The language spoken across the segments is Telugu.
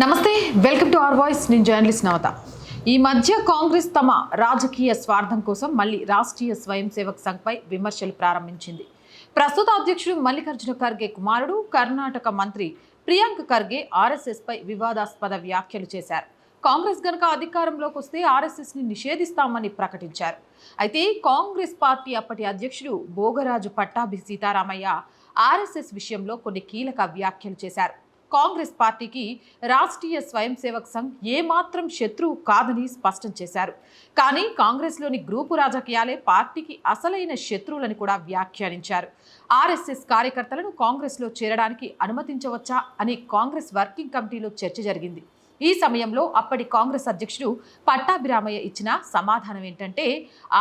నమస్తే వెల్కమ్ టు అవర్ వాయిస్. నేను జర్నలిస్ట్ నవత. ఈ మధ్య కాంగ్రెస్ తమ రాజకీయ స్వార్థం కోసం మళ్ళీ రాష్ట్రీయ స్వయం సేవక్ సంఘ్పై విమర్శలు ప్రారంభించింది. ప్రస్తుత అధ్యక్షుడు మల్లికార్జున ఖర్గే కుమారుడు కర్ణాటక మంత్రి ప్రియాంక్ ఖర్గే ఆర్ఎస్ఎస్పై వివాదాస్పద వ్యాఖ్యలు చేశారు. కాంగ్రెస్ గనక అధికారంలోకి వస్తే ఆర్ఎస్ఎస్ని నిషేధిస్తామని ప్రకటించారు. అయితే కాంగ్రెస్ పార్టీ అప్పటి అధ్యక్షుడు భోగరాజు పట్టాభి సీతారామయ్య ఆర్ఎస్ఎస్ విషయంలో కొన్ని కీలక వ్యాఖ్యలు చేశారు. కాంగ్రెస్ పార్టీకి రాష్ట్రీయ స్వయం సేవక్ సంఘ్ ఏమాత్రం శత్రువు కాదని స్పష్టం చేశారు. కానీ కాంగ్రెస్లోని గ్రూపు రాజకీయాలే పార్టీకి అసలైన శత్రువులని కూడా వ్యాఖ్యానించారు. ఆర్ఎస్ఎస్ కార్యకర్తలను కాంగ్రెస్లో చేరడానికి అనుమతించవచ్చా అని కాంగ్రెస్ వర్కింగ్ కమిటీలో చర్చ జరిగింది. ఈ సమయంలో అప్పటి కాంగ్రెస్ అధ్యక్షుడు పట్టాభిరామయ్య ఇచ్చిన సమాధానం ఏంటంటే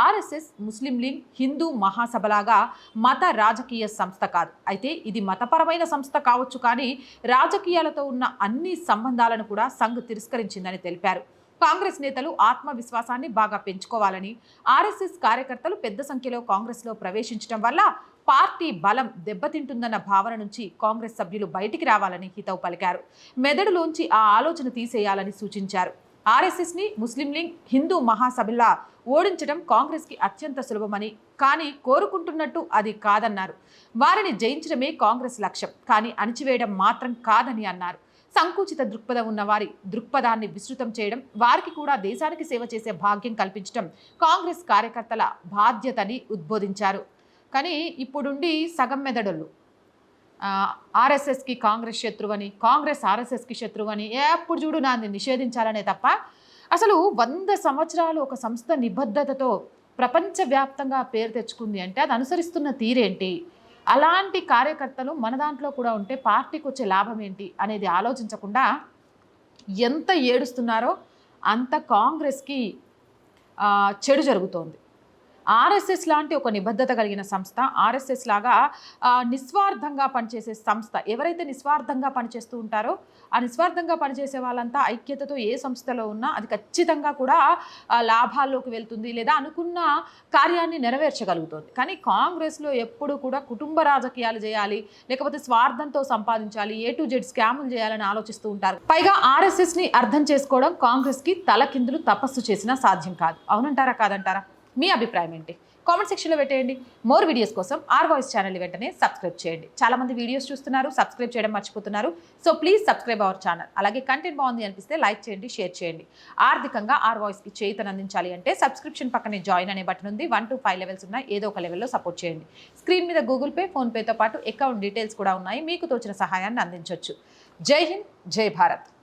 ఆర్ఎస్ఎస్ ముస్లిం లీగ్ హిందూ మహాసభలాగా మత రాజకీయ సంస్థ కాదు. అయితే ఇది మతపరమైన సంస్థ కావచ్చు కానీ రాజకీయాలతో ఉన్న అన్ని సంబంధాలను కూడా సంఘ్ తిరస్కరించిందని తెలిపారు. కాంగ్రెస్ నేతలు ఆత్మవిశ్వాసాన్ని బాగా పెంచుకోవాలని ఆర్ఎస్ఎస్ కార్యకర్తలు పెద్ద సంఖ్యలో కాంగ్రెస్లో ప్రవేశించడం వల్ల పార్టీ బలం దెబ్బతింటుందన్న భావన నుంచి కాంగ్రెస్ సభ్యులు బయటికి రావాలని హితవు పలికారు. మెదడులోంచి ఆ ఆలోచన తీసేయాలని సూచించారు. ఆర్ఎస్ఎస్ని ముస్లిం లీగ్ హిందూ మహాసభలా ఓడించడం కాంగ్రెస్కి అత్యంత సులభమని కానీ కోరుకుంటున్నట్టు అది కాదన్నారు. వారిని జయించడమే కాంగ్రెస్ లక్ష్యం కానీ అణిచివేయడం మాత్రం కాదని అన్నారు. సంకుచిత దృక్పథం ఉన్న వారి దృక్పథాన్ని విస్తృతం చేయడం వారికి కూడా దేశానికి సేవ చేసే భాగ్యం కల్పించడం కాంగ్రెస్ కార్యకర్తల బాధ్యతని ఉద్బోధించారు. కానీ ఇప్పుడుండి సగం మెదడులు ఆర్ఎస్ఎస్కి కాంగ్రెస్ శత్రువని కాంగ్రెస్ ఆర్ఎస్ఎస్కి శత్రువని ఎప్పుడు చూడు నాన్ని నిషేధించాలనే తప్ప అసలు వంద సంవత్సరాలు ఒక సంస్థ నిబద్ధతతో ప్రపంచవ్యాప్తంగా పేరు తెచ్చుకుంది అంటే అది అనుసరిస్తున్న తీరేంటి? అలాంటి కార్యకర్తలు మన దాంట్లో కూడా ఉంటే పార్టీకి వచ్చే లాభం ఏంటి అనేది ఆలోచించకుండా ఎంత ఏడుస్తున్నారో అంత కాంగ్రెస్కి చెడు జరుగుతోంది. ఆర్ఎస్ఎస్ లాంటి ఒక నిబద్ధత కలిగిన సంస్థ ఆర్ఎస్ఎస్ లాగా నిస్వార్థంగా పనిచేసే సంస్థ. ఎవరైతే నిస్వార్థంగా పనిచేస్తూ ఉంటారో ఆ నిస్వార్థంగా పనిచేసే వాళ్ళంతా ఐక్యతతో ఏ సంస్థలో ఉన్నా అది ఖచ్చితంగా కూడా లాభాల్లోకి వెళ్తుంది లేదా అనుకున్న కార్యాన్ని నెరవేర్చగలుగుతుంది. కానీ కాంగ్రెస్లో ఎప్పుడు కూడా కుటుంబ రాజకీయాలు చేయాలి లేకపోతే స్వార్థంతో సంపాదించాలి ఏ టు జెడ్ స్కాములు చేయాలని ఆలోచిస్తూ ఉంటారు. పైగా ఆర్ఎస్ఎస్ని అర్థం చేసుకోవడం కాంగ్రెస్కి తలకిందులు తపస్సు చేసినా సాధ్యం కాదు. అవునంటారా కాదంటారా? మీ అభిప్రాయం ఏంటి? కామెంట్ సెక్షన్లో పెట్టేయండి. మోర్ వీడియోస్ కోసం ఆర్ వాయిస్ ఛానల్ వెంటనే సబ్స్క్రైబ్ చేయండి. చాలామంది వీడియోస్ చూస్తున్నారు సబ్స్క్రైబ్ చేయడం మర్చిపోతున్నారు. So please subscribe our channel. అలాగే కంటెంట్ బాగుంది అనిపిస్తే లైక్ చేయండి షేర్ చేయండి. ఆర్థికంగా ఆర్ వాయిస్కి చేతను అందించాలి అంటే సబ్స్క్రిప్షన్ పక్కనే జాయిన్ అనే బటన్ ఉంది. వన్ టు ఫైవ్ లెవెల్స్ ఉన్నాయి. ఏదో ఒక లెవెల్లో సపోర్ట్ చేయండి. స్క్రీన్ మీద గూగుల్ పే ఫోన్పేతో పాటు అకౌంట్ డీటెయిల్స్ కూడా ఉన్నాయి. మీకు తోచిన సహాయాన్ని అందించవచ్చు జై హింద్ జై భారత్.